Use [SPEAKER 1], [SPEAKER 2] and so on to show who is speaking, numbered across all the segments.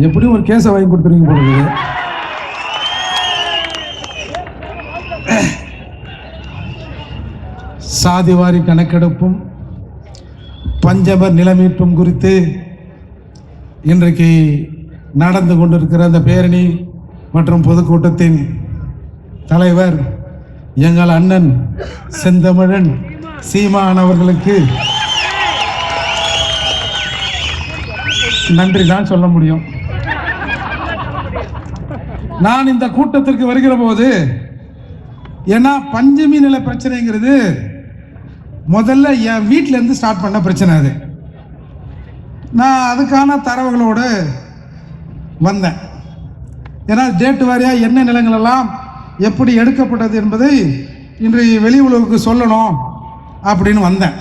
[SPEAKER 1] எப்படி ஒரு கேஸை வாங்கி கொடுத்துருவீங்க போடுறது சாதிவாரி கணக்கெடுப்பும் பஞ்சபர் நிலமீட்பும் குறித்து இன்றைக்கு நடந்து கொண்டிருக்கிற அந்த பேரணி மற்றும் பொதுக்கூட்டத்தின் தலைவர் எங்கள் அண்ணன் செந்தமிழன் சீமான் அவர்களுக்கு நன்றி தான் சொல்ல முடியும். நான் இந்த கூட்டத்திற்கு வருகிற போது ஏன்னா பஞ்சமி நில பிரச்சனைங்கிறது முதல்ல என் வீட்டிலேருந்து இருந்து ஸ்டார்ட் பண்ண பிரச்சனை அது. நான் அதுக்கான தரவுகளோடு வந்தேன். ஏன்னா டேட்டு வாரியாக என்ன நிலங்கள் எல்லாம் எப்படி எடுக்கப்பட்டது என்பதை இன்றைய வெளி உலகுக்கு சொல்லணும் அப்படின்னு வந்தேன்.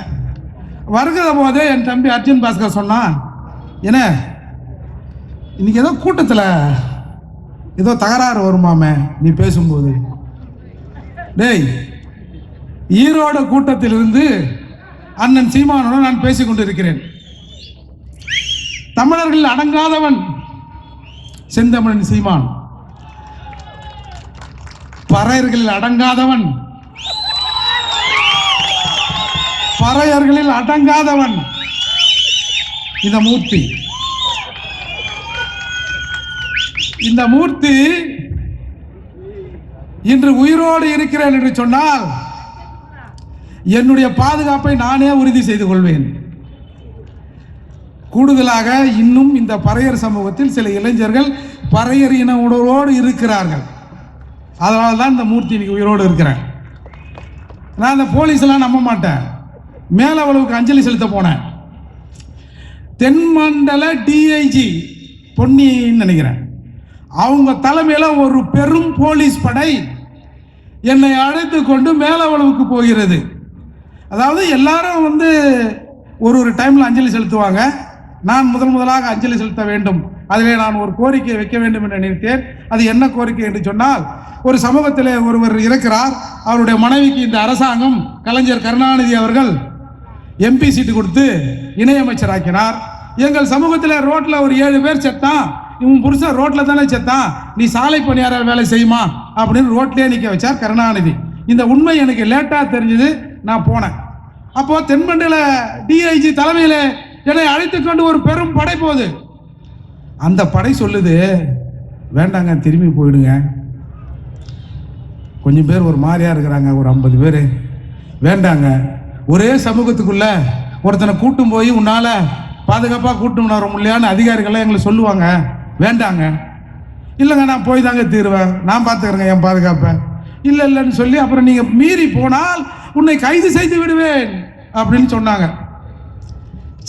[SPEAKER 1] வருகிற போதே என் தம்பி அர்ஜுன் பாஸ்கர் சொன்னான் என்ன இன்னைக்கு ஏதோ கூட்டத்தில் ஏதோ தகராறு வருமாமே நீ பேசும்போது. டேய் ஈரோடு கூட்டத்திலிருந்து அண்ணன் சீமானுடன் நான் பேசிக்கொண்டு இருக்கிறேன் தமிழர்கள் அடங்காதவன் செந்தமிழன் சீமான். பறையர்களில் அடங்காதவன். பறையர்களில் அடங்காதவன். இந்த மூர்த்தி. இந்த மூர்த்தி இன்று உயிரோடு இருக்கிறேன் என்று சொன்னால் என்னுடைய பாதுகாப்பை நானே உறுதி செய்து கொள்வேன். கூடுதலாக இன்னும் இந்த பறையர் சமூகத்தில் சில இளைஞர்கள் பறையர் இன உணர்வோடு இருக்கிறார்கள். அதனால தான் இந்த மூர்த்தி இன்னைக்கு உயிரோடு இருக்கிறேன் நான் அந்த போலீஸ்லாம் நம்ப மாட்டேன். மேலவளவுக்கு அஞ்சலி செலுத்த போனேன். தென்மண்டல டிஐஜி பொன்னின்னு நினைக்கிறேன். அவங்க தலைமையில் ஒரு பெரும் போலீஸ் படை என்னை அழைத்து கொண்டு மேலவளவுக்கு போகிறது. அதாவது எல்லாரும் வந்து ஒரு ஒரு டைமில் அஞ்சலி செலுத்துவாங்க. நான் முதல் முதலாக அஞ்சலி செலுத்த வேண்டும். அதிலே நான் ஒரு கோரிக்கை வைக்க வேண்டும் என்று நினைத்தேன். அது என்ன கோரிக்கை என்று சொன்னால் ஒரு சமூகத்திலே ஒருவர் இருக்கிறார். அவருடைய மனைவிக்கு இந்த அரசாங்கம் கலைஞர் கருணாநிதி அவர்கள் எம்பி சீட்டு கொடுத்து இணையமைச்சராக்கினார். எங்கள் சமூகத்தில் ரோட்டில் ஒரு ஏழு பேர் செத்தான். இவன் புருஷன் ரோட்டில் தானே செத்தான். நீ சாலை பணியாளர் வேலை செய்யுமா? அப்படின்னு ரோட்லேயே நிற்க வச்சார் கருணாநிதி. இந்த உண்மை எனக்கு லேட்டாக தெரிஞ்சது. நான் போனேன். அப்போது தென்மண்டல டிஐஜி தலைமையில் என்னை அழைத்து கொண்டு ஒரு பெரும் படை போகுது அந்த படை சொல்லுது வேண்டாங்க திரும்பி போயிடுங்க. கொஞ்சம் பேர் ஒரு மாதிரியாக இருக்கிறாங்க ஒரு ஐம்பது பேர். வேண்டாங்க. ஒரே சமூகத்துக்குள்ள ஒருத்தனை கூட்டும் போய் உன்னால் பாதுகாப்பாக கூட்டும் வர முடியலையான்னு அதிகாரிகள்லாம் எங்களை சொல்லுவாங்க. வேண்டாங்க. இல்லைங்க நான் போய் தாங்க தீருவேன். நான் பார்த்துக்கிறேங்க என் பாதுகாப்பை. இல்லை இல்லைன்னு சொல்லி அப்புறம் நீங்கள் மீறி போனால் உன்னை கைது செய்து விடுவேன் அப்படின்னு சொன்னாங்க.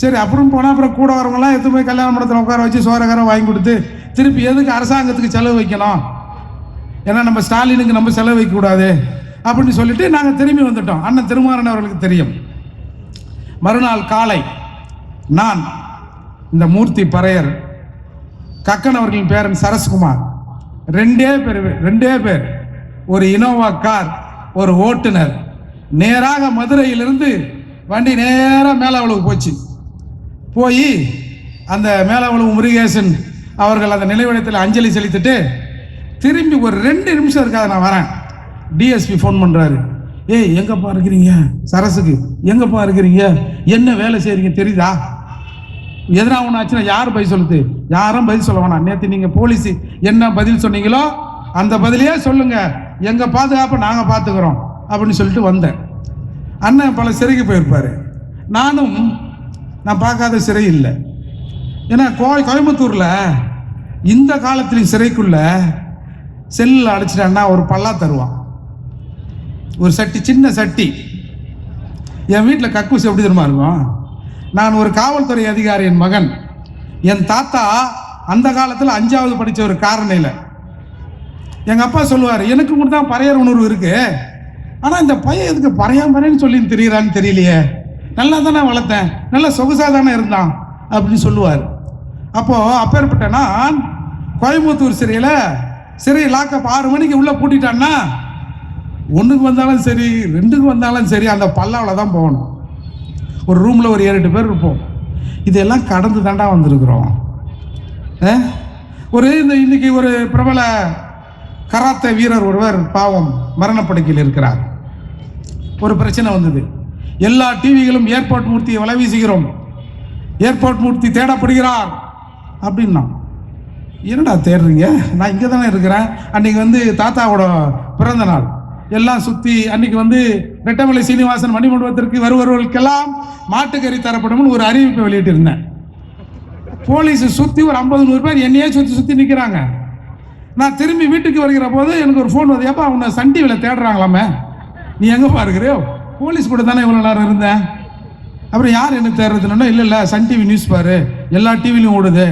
[SPEAKER 1] சரி அப்புறம் போனால் அப்புறம் கூட வரவங்களாம் எடுத்து போய் கல்யாண மண்டபத்தில் உட்கார வச்சு சோரகாரம் வாங்கி கொடுத்து திருப்பி எதுக்கு அரசாங்கத்துக்கு செலவு வைக்கணும்? ஏன்னா நம்ம ஸ்டாலினுக்கு நம்ம செலவு வைக்கக்கூடாது அப்படின்னு சொல்லிட்டு நாங்கள் திரும்பி வந்துட்டோம். அண்ணன் திருமாறன் அவர்களுக்கு தெரியும். மறுநாள் காலை நான் இந்த மூர்த்தி பறையர் கக்கன் அவர்களின் பேரன் சரஸ்குமார் ரெண்டே பேர் ரெண்டே பேர். ஒரு இனோவா கார் ஒரு ஓட்டுநர். நேராக மதுரையிலிருந்து வண்டி நேராக மேலே அவ்வளவு போச்சு. போய் அந்த மேலவளவு முருகேசன் அவர்கள் அந்த நினைவிடத்தில் அஞ்சலி செலுத்திட்டு திரும்பி ஒரு ரெண்டு நிமிஷம் இருக்காது நான் வரேன். டிஎஸ்பி ஃபோன் பண்ணுறாரு ஏய் எங்கப்பா இருக்கிறீங்க? சரஸுக்கு எங்கப்பா இருக்கிறீங்க? என்ன வேலை செய்கிறீங்க தெரியுதா? எதனா ஒன்று ஆச்சுன்னா யார் பதில் சொல்லுது? யாரும் பதில் சொல்ல வேணாம். நேற்று நீங்கள் போலீஸ் என்ன பதில் சொன்னீங்களோ அந்த பதிலையே சொல்லுங்கள் எங்கள் பாதுகாப்பை நாங்கள் பார்த்துக்கிறோம் அப்படின்னு சொல்லிட்டு வந்தேன். அண்ணன் பல சிறைக்கு போயிருப்பார். நானும் நான் பார்க்காத சிறை இல்லை. ஏன்னா கோய் கோயம்புத்தூரில் இந்த காலத்துலேயும் சிறைக்குள்ள செல்லில் அடைச்சிட்டான்னா ஒரு பல்லா தருவான். ஒரு சட்டி சின்ன சட்டி. என் வீட்டில் கக்கூஸ் எப்படி தெரியுமா இருக்கும்? நான் ஒரு காவல்துறை அதிகாரியின் மகன். என் தாத்தா அந்த காலத்தில் அஞ்சாவது படித்த ஒரு காரணையில். எங்கள் அப்பா சொல்லுவார் எனக்கு கூட தான் பறையர் உணர்வு இருக்குது ஆனால் இந்த பையன் எதுக்கு பறையாமறேன்னு சொல்லி தெரியறான்னு தெரியலையே. நல்லா தானே வளர்த்தேன்? நல்லா சொகுசாக தானே இருந்தான் அப்படின்னு சொல்லுவார். அப்போது அப்பேற்பட்ட நான் கோயம்புத்தூர் சிறையில் சிறை லாக்கப் ஆறு மணிக்கு உள்ளே பூட்டிட்டான்னா ஒன்றுக்கு வந்தாலும் சரி ரெண்டுக்கு வந்தாலும் சரி அந்த பல்லாவில் தான் போகணும். ஒரு ரூமில் ஒரு ஏழு எட்டு பேர் இருப்போம். இதெல்லாம் கடந்து தாண்டா வந்திருக்கிறோம். ஒரு இந்த இன்னைக்கு ஒரு பிரபல கராத்தே வீரர் ஒருவர் பாவம் மரணப்படுக்கையில் இருக்கிறார். ஒரு பிரச்சனை வந்தது. எல்லா டிவிகளும் ஏர்போர்ட் மூர்த்தியை வலை வீசுகிறோம் ஏர்போர்ட் மூர்த்தி தேடப்படுகிறார். அப்படின்னா என்னடா தேடுறீங்க? நான் இங்கே தானே இருக்கிறேன். அன்னைக்கு வந்து தாத்தாவோட பிறந்த நாள். எல்லாம் சுற்றி அன்னைக்கு வந்து ரெட்டமலை சீனிவாசன் மணிமண்டபத்திற்கு வருபவர்களுக்கெல்லாம் மாட்டுக்கறி தரப்படும்னு ஒரு அறிவிப்பை வெளியிட்டிருந்தேன். போலீஸ் சுற்றி ஒரு ஐம்பது நூறு பேர் என்னையே சுற்றி சுற்றி நிற்கிறாங்க நான் திரும்பி வீட்டுக்கு வருகிற போது எனக்கு ஒரு ஃபோன் வந்து ஏப்பா உன்னை சன் டிவியில் தேடுறாங்களாமே? நீ எங்கேப்பா இருக்கிறியோ போலீஸ் கூட தானே இவ்வளோ நேரம் இருந்தேன்? அப்புறம் யார் என்ன தேடுறதுன்னா இல்லை இல்லை சன் டிவி நியூஸ் பாரு. எல்லா டிவிலையும் ஓடுது.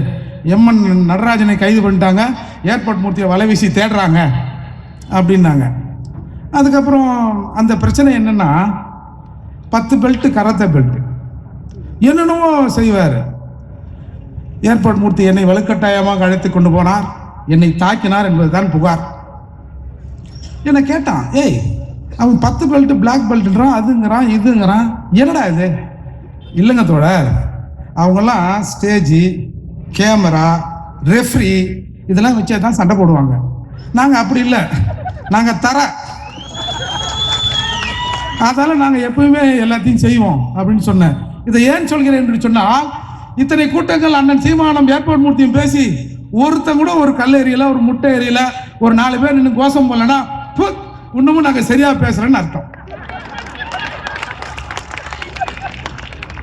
[SPEAKER 1] எம்என் நடராஜனை கைது பண்ணிட்டாங்க. ஏர்போர்ட் மூர்த்தியை வலை வீசி தேடுறாங்க அப்படின்னாங்க. அதுக்கப்புறம் அந்த பிரச்சனை என்னென்னா பத்து பெல்ட்டு கரத்த பெல்ட்டு என்னென்னவோ செய்வார். ஏர்போர்ட் மூர்த்தி என்னை வலுக்கட்டாயமாக அழைத்து கொண்டு போனார். என்னை தாக்கினார் என்பதுதான் புகார். என்னை கேட்டான் ஏய் அவன் பத்து பெல்ட் பிளாக் பெல்ட்ன்றான் அதுங்கிறான் இதுங்கிறான். என்னடா இது? இல்லைங்க தோழர் அவங்கெல்லாம் ஸ்டேஜி கேமரா ரெஃப்ரி இதெல்லாம் வச்சே தான் சண்டை போடுவாங்க. நாங்கள் அப்படி இல்லை. நாங்கள் தர. அதால் நாங்கள் எப்பவுமே எல்லாத்தையும் செய்வோம் அப்படின்னு சொன்னேன். இதை ஏன் சொல்கிறேன் என்று சொன்னால் இத்தனை கூட்டங்கள் அண்ணன் சீமானம் ஏர்போர்ட் மூர்த்தியும் பேசி ஒருத்தன் கூட ஒரு கல் ஏரியில ஒரு முட்டை ஏரியில ஒரு நாலு பேர் நின்று கோஷம் போலன்னா இன்னமும் நாங்கள் சரியாக பேசுறேன்னு அர்த்தம்.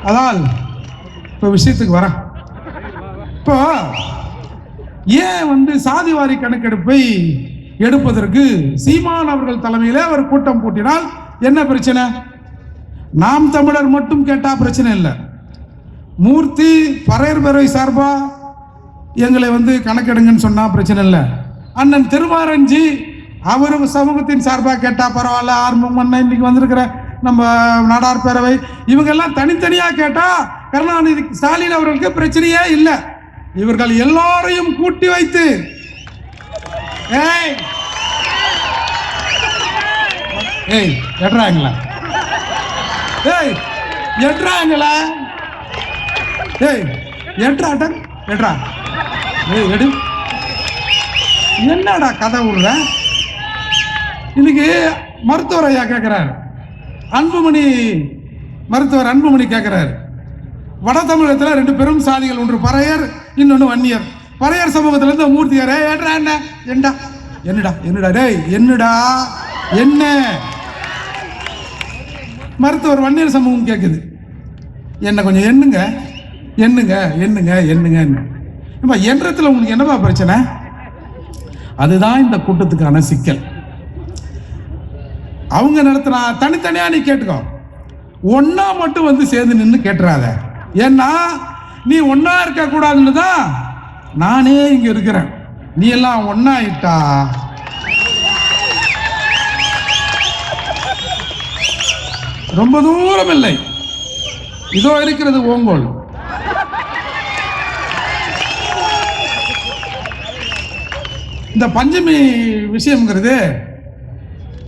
[SPEAKER 1] அதால் இப்போ விஷயத்துக்கு வரேன். இப்போ ஏன் வந்து சாதிவாரி கணக்கெடுப்பை எடுப்பதற்கு சீமான் அவர்கள் தலைமையிலே அவர் கூட்டம் கூட்டினால் என்ன பிரச்சனை? நாம் தமிழர் மட்டும் கேட்டால் பிரச்சனை இல்லை. மூர்த்தி பறையர் பேரவை சார்பாக எங்களை வந்து கணக்கெடுங்கன்னு சொன்னால் பிரச்சனை இல்லை. அண்ணன் திருவாரஞ்சி அவரும் சமூகத்தின் சார்பாக கேட்டால் பரவாயில்ல ஆர்வம் அண்ணன் இன்னைக்கு வந்திருக்கிற நம்ம நாடார் பேரவை. இவங்கெல்லாம் தனித்தனியாக கேட்டால் கருணாநிதி ஸ்டாலின் அவர்களுக்கு பிரச்சனையே இல்லை. இவர்கள் எல்லோரையும் கூட்டி வைத்து ஏய் ஏய் எட்றாங்களா ஏய் எட்றாங்களா ஏய் எட்ராட்டன் எட்ரா ஏய் எடு. என்னடா கதை விடுற? இன்னைக்கு மருத்துவர் ஐயா கேட்குறாரு அன்புமணி மருத்துவர் அன்புமணி கேட்குறாரு வட தமிழகத்தில் ரெண்டு பெரும் சாதிகள் ஒன்று பறையர் இன்னொன்று வன்னியர். பறையர் சமூகத்திலேருந்து மூர்த்தியார் ஏடா என்ன? என்னடா? என்னடா? என்னடா? டேய் என்னடா? என்ன? மருத்துவர் வன்னியர் சமூகம் கேட்குது என்ன கொஞ்சம் எண்ணுங்க. எண்ணுங்க எண்ணுங்க எண்ணுங்க. இப்போ எண்ணத்தில் உங்களுக்கு என்னப்பா பிரச்சனை? அதுதான் இந்த கூட்டத்துக்கான சிக்கல். அவங்க நடத்துனா தனித்தனியாக நீ கேட்டுக்கோ. ஒன்றா மட்டும் வந்து சேர்ந்து நின்று கேட்டுறாத. ஏன்னா நீ ஒன்றா இருக்கக்கூடாதுன்னு தான் நானே இங்கே இருக்கிறேன். நீ எல்லாம் ஒன்றா இட்டா ரொம்ப தூரம் இல்லை. இதோ இருக்கிறது ஓங்கோல். இந்த பஞ்சமி விஷயம்ங்கிறது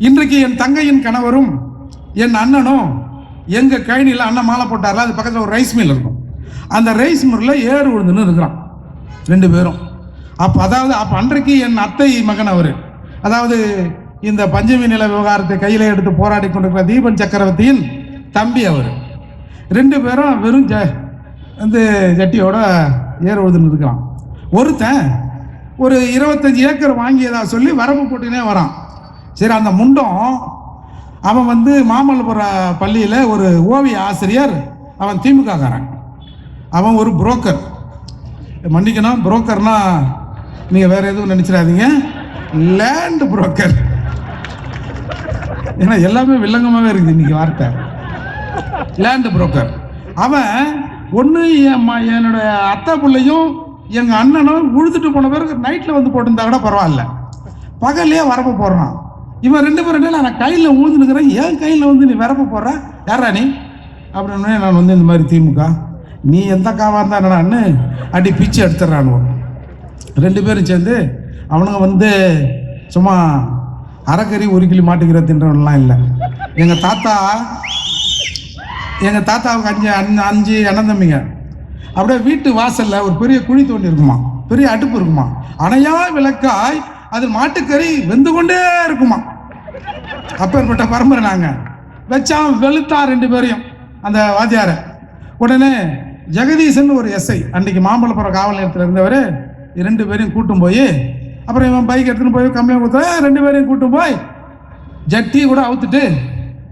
[SPEAKER 1] இன்றைக்கு என் தங்கையின் கணவரும் என் அண்ணனும் எங்கள் கழனியில் அண்ணன் மாலை போட்டார்ல அது பக்கத்தில் ஒரு ரைஸ் மில் இருக்கும். அந்த ரைஸ் மில்லில் ஏறு உழுதுன்னு இருக்கிறான். ரெண்டு பேரும். அப்போ அதாவது அப்போ அன்றைக்கு என் அத்தை மகன் அவர் அதாவது இந்த பஞ்சமி நில விவகாரத்தை கையில் எடுத்து போராடி கொண்டிருக்கிற தீபன் சக்கரவர்த்தியின் தம்பி அவர். ரெண்டு பேரும் வெறும் ஜ வந்து ஜட்டியோட ஏர் உழுதுன்னு இருக்கிறான். ஒருத்தன் ஒரு இருபத்தஞ்சி ஏக்கர் வாங்கியதா சொல்லி வரம்பு போட்டுனே வரான். சரி அந்த முண்டம் அவன் வந்து மாமல்லபுர பள்ளியில் ஒரு ஓவிய ஆசிரியர் அவன் திமுககாரன். அவன் ஒரு புரோக்கர் மன்னிக்கணும் புரோக்கர்னா நீங்கள் வேறு எதுவும் நினச்சிடாதீங்க. லேண்டு புரோக்கர் ஏன்னா எல்லாமே வில்லங்கமாகவே இருக்குது இன்றைக்கி வார்த்தை. லேண்ட் புரோக்கர் அவன் ஒன்று என் ம- அத்தை பிள்ளையும் எங்கள் அண்ணனும் உழுதுட்டு போன பிறகு நைட்டில் வந்து போட்டிருந்தா கூட பரவாயில்ல. பகல்லையே வரப்போ போடுறான். இவன் ரெண்டு பேரும் என்ன நான் கையில் உழுதுனுக்கிறேன் ஏன் கையில் வந்து நீ விரப்ப போடுற? யாரா நீ? அப்படின்னு நான் வந்து இந்த மாதிரி திமுக. நீ எந்த காவாக இருந்தா என்னடான்னு அடி பிச்சு எடுத்துடுறானு ரெண்டு பேரும் சேர்ந்து அவனுங்க வந்து சும்மா அரைக்கறி ஒரு கிளி மாட்டுக்கிற தின்றவன்லாம் இல்லை. எங்கள் தாத்தா எங்கள் தாத்தாவுக்கு அஞ்சு அஞ்சு அஞ்சு அண்ணன் தம்பிங்க. அப்படியே வீட்டு வாசலில் ஒரு பெரிய குழி தோண்டி இருக்குமா? பெரிய அடுப்பு இருக்குமா? அணையா விளக்காய் அது மாட்டுக்கறி வெந்து கொண்டே இருக்குமா? அப்பேற்பட்ட பரம்பரை நாங்க. வச்சான் வெளுத்தான் ரெண்டு பேரையும் அந்த வாத்தியாரை. உடனே ஜெகதீசன் ஒரு எஸ்ஐ அன்னைக்கு மாம்பழப்புறம் காவல் நிலையத்தில் இருந்தவர் ரெண்டு பேரையும் கூட்டும் போய் அப்புறம் இவன் பைக் எடுத்துன்னு போய் கம்மியாக கொடுத்தா ரெண்டு பேரையும் கூட்டும் போய். ஜட்டி கூட அவுத்துட்டு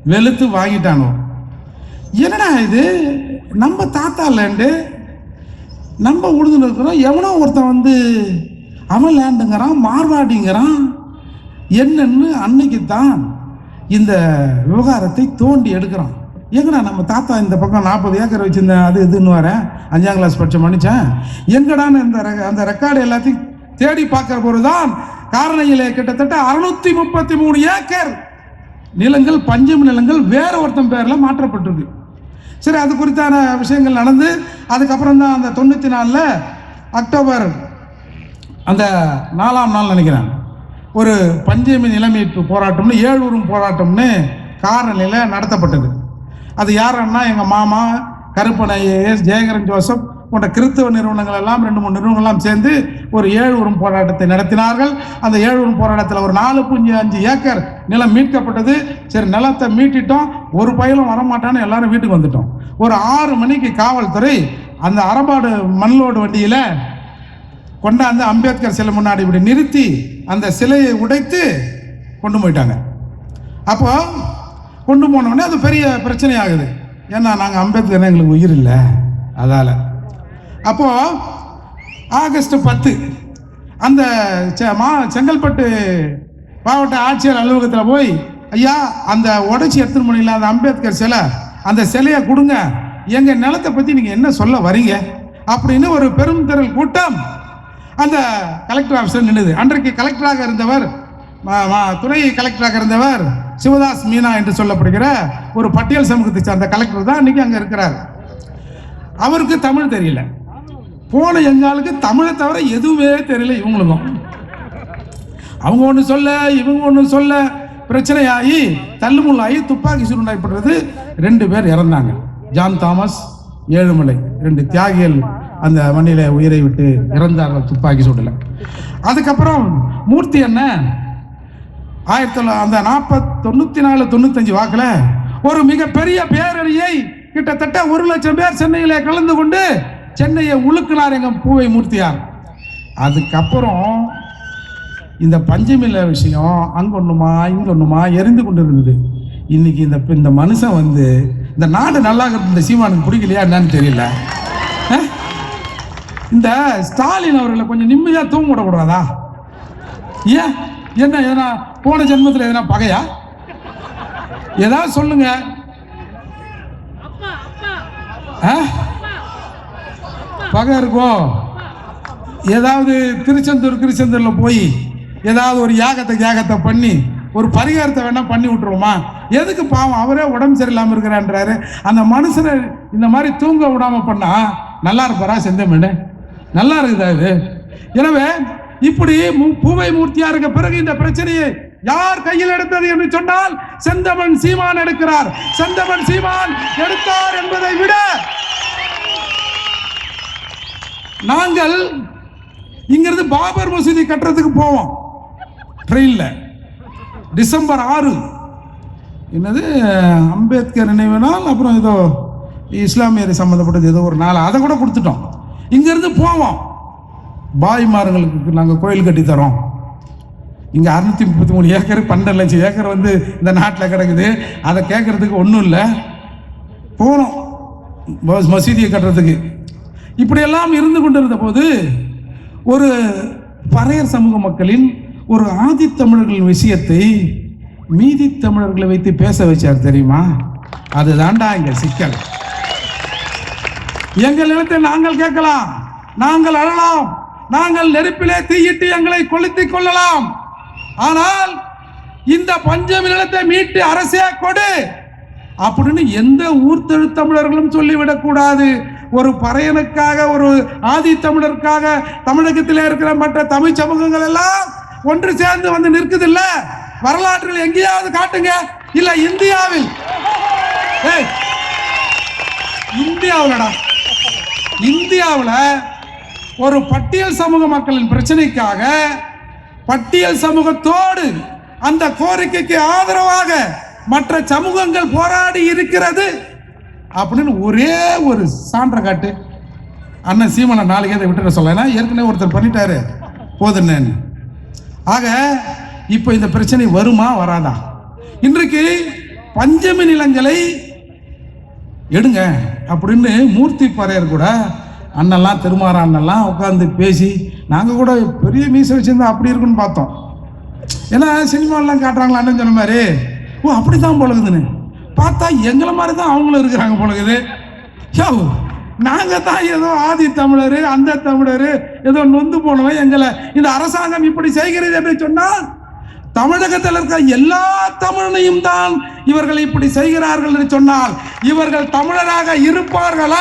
[SPEAKER 1] வெளுத்து வாங்கிட்டானோ. என்னடா இது? நம்ம தாத்தா லேண்டு நம்ம உழுதுன்னு இருக்கிறோம் எவனோ ஒருத்தன் வந்து அவன் லேண்டுங்கிறான் மார்வாடிங்கிறான். என்னன்னு அன்னைக்கு தான் இந்த விவகாரத்தை தோண்டி எடுக்கிறான். எங்கடா நம்ம தாத்தா இந்த பக்கம் நாற்பது ஏக்கர் வச்சுருந்தேன் அது இதுன்னு வரேன் அஞ்சாம் கிளாஸ் படித்த மன்னிச்சேன் எங்கடான்னு இந்த அந்த ரெக்கார்டு எல்லாத்தையும் தேடி பார்க்குற போது தான் காரணையிலே கிட்டத்தட்ட அறுநூத்தி முப்பத்தி மூணு ஏக்கர் நிலங்கள் பஞ்சம் நிலங்கள் வேற ஒருத்தன் பேரில் மாற்றப்பட்டிருக்கு. சரி அது குறித்தான விஷயங்கள் நடந்து அதுக்கப்புறம் தான் அந்த தொண்ணூற்றி நாலில் அக்டோபர் அந்த நாலாம் நாள் நினைக்கிறேன். ஒரு பஞ்சமி நிலைமீட்பு போராட்டம்னு ஏழூரும் போராட்டம்னு காரணியில் நடத்தப்பட்டது. அது யாருன்னா எங்கள் மாமா கருப்பனை எஸ். ஜெயகரன் ஜோசப் போன்ற கிறிஸ்தவ நிறுவனங்கள் எல்லாம் ரெண்டு மூணு நிறுவனங்கள்லாம் சேர்ந்து ஒரு ஏழூரும் போராட்டத்தை நடத்தினார்கள். அந்த ஏழூரும் போராட்டத்தில் ஒரு நாலு புஞ்சு அஞ்சு ஏக்கர் நிலம் மீட்கப்பட்டது. சரி நிலத்தை மீட்டிட்டோம். ஒரு பயலும் வரமாட்டான்னு எல்லாரும் வீட்டுக்கு வந்துட்டோம். ஒரு ஆறு மணிக்கு காவல்துறை அந்த அரபாடு மண்லோடு வண்டியில் கொண்டாந்து அம்பேத்கர் சிலை முன்னாடி இப்படி நிறுத்தி அந்த சிலையை உடைத்து கொண்டு போயிட்டாங்க. அப்போ கொண்டு போனோடனே அது பெரிய பிரச்சனை ஆகுது ஏன்னா நாங்கள் அம்பேத்கர் எங்களுக்கு உயிர் இல்லை. அதால். அப்போ ஆகஸ்ட் பத்து அந்த செ- மா செங்கல்பட்டு மாவட்ட ஆட்சியர் அலுவலகத்தில் போய் ஐயா அந்த உடைச்சி எடுத்துன்னு போனீங்களா? அந்த அம்பேத்கர் சிலை. அந்த சிலையை கொடுங்க. எங்கள் நிலத்தை பற்றி நீங்கள் என்ன சொல்ல வரீங்க? அப்படின்னு ஒரு பெரும் திரள் கூட்டம் அந்த கலெக்டர் ஆஃபீஸர் நின்றுது அன்றைக்கு கலெக்டராக இருந்தவர் துணை கலெக்டராக இருந்தவர் சிவதாஸ் மீனா என்று சொல்லப்படுகிற ஒரு பட்டியல் சமூகத்தை சார்ந்த கலெக்டர் தான் இன்னைக்கு அங்கே இருக்கிறார். அவருக்கு தமிழ் தெரியல. போன எங்காளுக்கு தமிழை தவிர எதுவுமே தெரியல இவங்களுக்கும். அவங்க ஒன்று சொல்ல இவங்க ஒன்று சொல்ல பிரச்சனையாகி தள்ளுமுள்ளாகி துப்பாக்கி சுருண்டாய்ப்படுறது ரெண்டு பேர் இறந்தாங்க. ஜான் தாமஸ் ஏழுமலை ரெண்டு தியாகிகள் அந்த மண்ணில உயிரை விட்டு இறந்தார்கள் துப்பாக்கி சூட்டில். அதுக்கப்புறம் மூர்த்தி என்ன? ஆயிரத்தி தொள்ளாயிரத்தி அந்த நாற்பத் தொண்ணூற்றி நாலு தொண்ணூத்தஞ்சு வாக்கில் ஒரு மிகப்பெரிய பேரணியை கிட்டத்தட்ட ஒரு லட்சம் பேர் சென்னையிலே கலந்து கொண்டு சென்னையை உழுக்கினார் எங்க பூவை மூர்த்தியார். அதுக்கப்புறம் இந்த பஞ்சமில்ல விஷயம் அங்க ஒண்ணுமா இங்க ஒண்ணுமா எரிந்து கொண்டு இருந்தது இன்னைக்கு இந்த இந்த மனுஷன் வந்து இந்த நாடு நல்லா இருக்கிறது இந்த சீமானுக்கு பிடிக்கலையா என்னன்னு தெரியல. இந்த ஸ்டாலின் அவர்களை கொஞ்சம் நிம்மதியாக தூங்க விடக்கூடாதா ஏன்? என்ன எதனா போன ஜென்மத்தில் எதனா பகையா? ஏதாவது சொல்லுங்க. ஆ? பகை இருக்கும் ஏதாவது திருச்செந்தூர் திருச்செந்தூரில் போய் ஏதாவது ஒரு யாகத்தை யாகத்தை பண்ணி ஒரு பரிகாரத்தை வேணால் பண்ணி விட்டுருவோமா? எதுக்கு பாவம்? அவரே உடம்பு சரியில்லாமல் இருக்கிறான்றாரு. அந்த மனுஷனை இந்த மாதிரி தூங்க விடாமல் பண்ணால் நல்லா இருப்பாரா செந்தமிழ் நல்லா இருக்குதா இது? எனவே இப்படி பூவை மூர்த்தியா இருக்க பிறகு இந்த பிரச்சனையை யார் கையில் எடுத்தது என்று சொன்னால் செந்தமன் சீமான் எடுக்கிறார். செந்தமன் சீமான் எடுத்தார் என்பதை விட நாங்கள் இங்கிருந்து பாபர் மசூதி கட்டுறதுக்கு போவோம். ட்ரெயின்ல டிசம்பர் ஆறு. என்னது அம்பேத்கர் நினைவு நாள் அப்புறம் ஏதோ இஸ்லாமியர் சம்மந்தப்பட்டது ஏதோ ஒரு நாள். அதை கூட கொடுத்துட்டோம். இங்கேருந்து போவோம். பாய்மார்களுக்கு நாங்கள் கோயில் கட்டி தரோம். இங்கே அறுநூத்தி முப்பத்தி மூணு ஏக்கர் பன்னெண்டு லட்சம் ஏக்கர் வந்து இந்த நாட்டில் கிடக்குது. அதை கேட்குறதுக்கு ஒன்றும் இல்லை. போனோம். மஸ்- மசூதியை கட்டுறதுக்கு. இப்படியெல்லாம் இருந்து கொண்டிருந்த போது ஒரு பறையர் சமூக மக்களின் ஒரு ஆதித்தமிழர்களின் விஷயத்தை மீதி தமிழர்களை வைத்து பேச வச்சார் தெரியுமா? அதுதான்டா இங்கே சிக்கல். எங்கள் நிலத்தை நாங்கள் கேட்கலாம். நாங்கள் அழலாம் நாங்கள் நெருப்பிலே தீயிட்டு எங்களை கொளுத்திக் கொள்ளலாம். ஆனால் இந்த பஞ்சமி நிலத்தை மீட்டு அரசே கொடு. அப்படின்னு எந்த ஊர் தமிழர்களும் சொல்லிவிடக்கூடாது ஒரு பறையனுக்காக ஒரு ஆதி தமிழருக்காக தமிழகத்திலே இருக்கிற மற்ற தமிழ் சமூகங்கள் எல்லாம் ஒன்று சேர்ந்து வந்து நிற்குது இல்ல வரலாற்றில் எங்கேயாவது காட்டுங்க. இல்ல இந்தியாவில். ஏய், இந்தியாவில் ஒரு பட்டியல் சமூக மக்களின் பிரச்சனைக்காக பட்டியல் சமூகத்தோடு அந்த கோரிக்கைக்கு ஆதரவாக மற்ற சமூகங்கள் போராடி இருக்கிறது அப்படின்னு ஒரே ஒரு சான்றை காட்டு. அண்ணன் சீமனை நாளைக்கு அதை விட்டுட சொல்ல ஏன்னா ஏற்கனவே ஒருத்தர் பண்ணிட்டாரு. போதுன்னு ஆக இப்போ இந்த பிரச்சனை வருமா வராதா? இன்றைக்கு பஞ்சமி நிலங்களை எடுங்க அப்படின்னு மூர்த்தி பறையர் கூட அண்ணெல்லாம் திருமாற அண்ணெல்லாம் உட்காந்து பேசி நாங்கள் கூட பெரிய மீசை வச்சுருந்தா அப்படி இருக்குன்னு பார்த்தோம். ஏன்னா சினிமாலாம் காட்டுறாங்களான்னு சொன்ன மாதிரி? ஓ அப்படி தான் போலகுதுன்னு பார்த்தா எங்களை மாதிரி தான் அவங்களும் இருக்கிறாங்க போலகுது யோ நாங்கள் தான் ஏதோ ஆதி தமிழர் அந்த தமிழர் ஏதோ நொந்து போனவன் எங்களை. இந்த அரசாங்கம் இப்படி செய்கிறது அப்படின்னு சொன்னால் தமிழகத்தில் இருக்க எல்லா தமிழனையும் தான் இவர்கள் இப்படி செய்கிறார்கள் என்று சொன்னால் இவர்கள் தமிழராக இருப்பார்களா?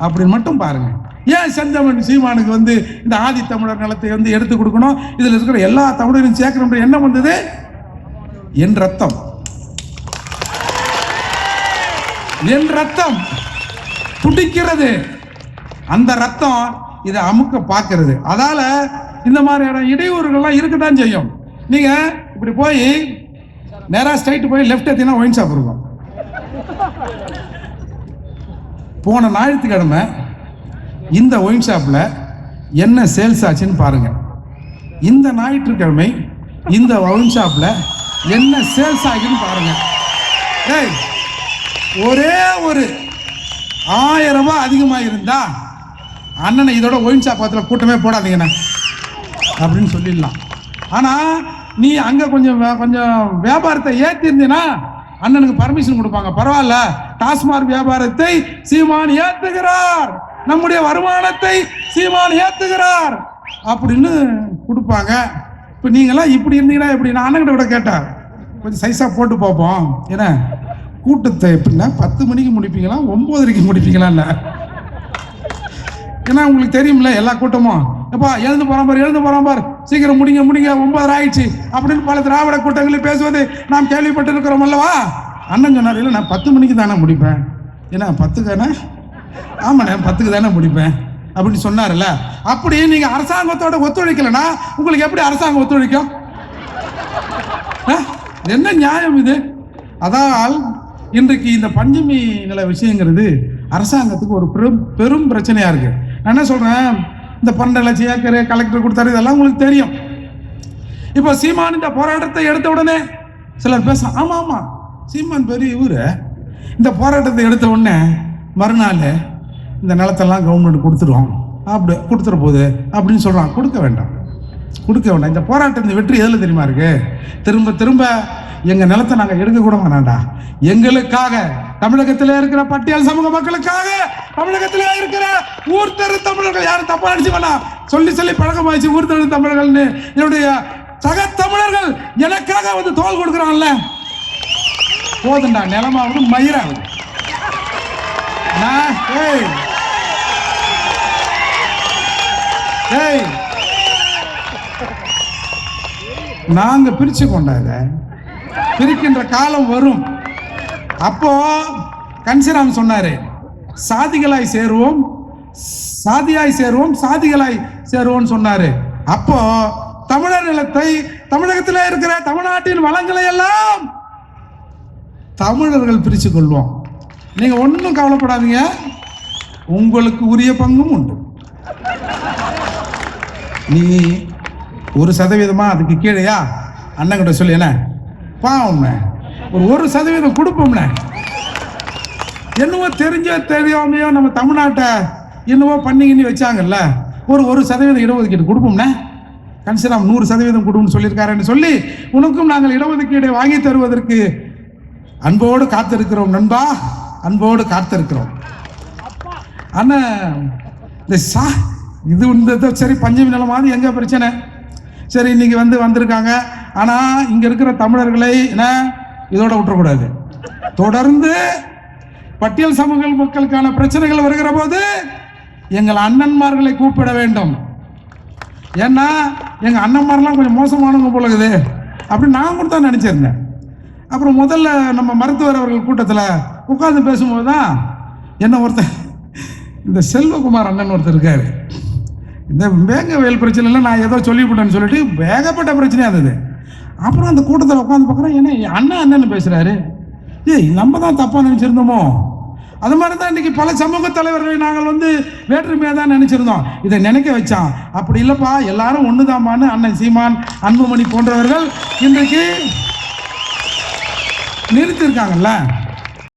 [SPEAKER 1] அப்படின்னு மட்டும் பாருங்க. ஏன் செந்தமன் சீமானுக்கு வந்து இந்த ஆதி தமிழர் நிலத்தை வந்து எடுத்து கொடுக்கணும்? இதில் இருக்கிற எல்லா தமிழரையும் சேர்க்கணும் என்ன வந்தது? என் ரத்தம். என் ரத்தம். துடிக்கிறது. அந்த ரத்தம் இதை அமுக்க பார்க்கறது. அதால இந்த மாதிரியான இடையூறுகள்லாம் இருக்கத்தான் செய்யும். நீங்க இப்படி போய் நேரா ஸ்ட்ரைட் போய் லெஃப்ட் எத்தினா ஒயின் ஷாப் இருக்கும் போன ஞாயிற்றுக்கிழமை இந்த ஒயின் ஷாப்பில் என்ன சேல்ஸ் ஆச்சுன்னு பாருங்க. இந்த ஞாயிற்றுக்கிழமை இந்த ஒயின் ஷாப்பில் என்ன சேல்ஸ் ஆகுன்னு பாருங்க. டேய் ஒரே ஒரு ஆயிரம் ரூபாய் அதிகமாக இருந்தா அண்ணனை இதோட ஒயின் ஷாப் பக்கத்தில் கூட்டமே போடாதீங்கண்ணா. அப்படின்னு சொல்லிடலாம். ஆனால் நீ அங்கே கொஞ்சம் கொஞ்சம் வியாபாரத்தை ஏற்றிருந்தீன்னா அண்ணனுக்கு பர்மிஷன் கொடுப்பாங்க. பரவாயில்ல. டாஸ்மாக் வியாபாரத்தை சீமான் ஏத்துகிறார். நம்முடைய வருமானத்தை சீமான் ஏத்துகிறார் அப்படின்னு கொடுப்பாங்க. இப்போ நீங்களாம் இப்படி இருந்தீங்கன்னா எப்படி? நான் அண்ணன்கிட்ட கூட கேட்டேன். கொஞ்சம் சைஸாக போட்டு பார்ப்போம். ஏன்னா கூட்டத்தை எப்படின்னா பத்து மணிக்கு முடிப்பீங்களா? ஒம்போதரைக்கு முடிப்பீங்களான்னு. ஏன்னா உங்களுக்கு தெரியும்ல எல்லா கூட்டமும். எப்பா எழுந்து போறான் பாரு எழுந்து போறான் பாரு. சீக்கிரம் முடிங்க முடிங்க ஒன்பதரை ஆயிடுச்சு அப்படின்னு பல திராவிட கூட்டங்களில் பேசுவது நாம் கேள்விப்பட்டிருக்கிறோம் அல்லவா? அண்ணன் சொன்னார் இல்லை நான் பத்து மணிக்கு தானே முடிப்பேன். ஏன்னா பத்துக்கானே ஆமாண்ணே பத்துக்கு தானே முடிப்பேன் அப்படின்னு சொன்னார்ல. அப்படி நீங்கள் அரசாங்கத்தோட ஒத்துழைக்கலைன்னா உங்களுக்கு எப்படி அரசாங்கம் ஒத்துழைக்கும்? ஆ? என்ன நியாயம் இது? அதால் இன்றைக்கு இந்த பஞ்சமி நில விஷயங்கிறது அரசாங்கத்துக்கு ஒரு பெரும் பெரும் பிரச்சனையாக இருக்குது நான் என்ன சொல்கிறேன் இந்த பன்னெண்டு லட்சம் ஏக்கர் கலெக்டர் கொடுத்தாரு இதெல்லாம் உங்களுக்கு தெரியும். இப்போ சீமான் இந்த போராட்டத்தை எடுத்த உடனே சிலர் பேச ஆமாம் ஆமாம் சீமான் பெரிய இவரு. இந்த போராட்டத்தை எடுத்த உடனே மறுநாள் இந்த நிலத்தெல்லாம் கவர்மெண்ட் கொடுத்துருவோம் அப்படி கொடுத்துற போகுது அப்படின்னு சொல்கிறான் கொடுக்க வேண்டாம். கொடுக்க வேண்டாம். இந்த போராட்டம் இந்த வெற்றி எதில் தெரியுமா இருக்கு? திரும்ப திரும்ப எங்க நிலத்தை நாங்க எடுக்க கூட வேணாண்டா எங்களுக்காக தமிழகத்திலே இருக்கிற பட்டியல் சமூக மக்களுக்காக தமிழகத்திலே இருக்கிற ஊர் தெரு தமிழர்கள் யாரும் தப்பா அடிச்சு வேணாம் சொல்லி சொல்லி பழக்கமாயிடுச்சு ஊர் தெரு தமிழர்கள்னு. என்னுடைய சக தமிழர்கள் எனக்காக வந்து தோல் கொடுக்குறான்ல போதுண்டா நிலமாவது மயிராகுது நான் ஏய். ஏய். நாங்க பிரிச்சு கொண்டாத பிரிக்கின்ற காலம் வரும். அப்போ கன்சிராம் சொன்னாரு சாதிகளாய் சேருவோம் சாதியாய் சேருவோம் சாதிகளாய் சேருவோம் சொன்னாரு. அப்போ தமிழர் நிலத்தை தமிழகத்தில் இருக்கிற தமிழ்நாட்டின் வளங்களை எல்லாம் தமிழர்கள் பிரித்து கொள்வோம். நீங்க ஒன்றும் கவலைப்படாதீங்க. உங்களுக்கு உரிய பங்கும் உண்டு. நீ ஒரு சதவீதமா அதுக்கு கீழேயா? அண்ணங்கிட்ட சொல்லி என்ன? பாவம் ஒரு ஒரு சதவீதம் கொடுப்போம்னே என்னவோ தெரிஞ்சோ தெரியாமையோ நம்ம தமிழ்நாட்டை என்னவோ பண்ணிங்கன்னு வச்சாங்கல்ல. ஒரு ஒரு சதவீதம் இடஒதுக்கீடு கொடுப்போம்னே கன்சிராம் நூறு சதவீதம் கொடுன்னு சொல்லியிருக்காருன்னு சொல்லி உனக்கும் நாங்கள் இடஒதுக்கீடை வாங்கி தருவதற்கு அன்போடு காத்திருக்கிறோம் நண்பா. அன்போடு காத்திருக்கிறோம். ஆனா இந்த சா இது இந்த சரி பஞ்சமி நிலமாவது எங்க பிரச்சனை? சரி இன்னைக்கு வந்து வந்திருக்காங்க. ஆனா இங்க இருக்கிற தமிழர்களை என்ன இதோட விட்டுறக்கூடாது. தொடர்ந்து பட்டியல் சமூக மக்களுக்கான பிரச்சனைகள் வருகிற போது எங்கள் அண்ணன்மார்களை கூப்பிட வேண்டும். ஏன்னா எங்கள் அண்ணன்மாரெலாம் கொஞ்சம் மோசமானவங்க போலகுது அப்படின்னு நான் கூட தான் நினச்சிருந்தேன். அப்புறம் முதல்ல நம்ம மருத்துவர் அவர்கள் கூட்டத்தில் உட்காந்து பேசும்போது தான் என்ன ஒருத்தர் இந்த செல்வகுமார் அண்ணன் ஒருத்தர் இருக்காரு. இந்த வேங்க வயல் பிரச்சனைலாம் நான் ஏதோ சொல்லிவிட்டேன்னு சொல்லிட்டு வேகப்பட்ட பிரச்சனையாக இருந்தது. அப்புறம் அந்த கூட்டத்தில் உட்காந்து பார்க்குறேன் என்ன அண்ணா அண்ணன்னு பேசுகிறாரு ஏய் நம்ம தான் தப்பாக நினச்சிருந்தோமோ? அது மாதிரி தான் இன்றைக்கி பல சமூக தலைவர்களை நாங்கள் வந்து வேற்றுமையாக தான் நினச்சிருந்தோம். இதை நினைக்க வச்சான். அப்படி இல்லைப்பா எல்லாரும் ஒன்று அண்ணன் சீமான் அன்புமணி போன்றவர்கள் இன்றைக்கு நிறுத்தியிருக்காங்கல்ல?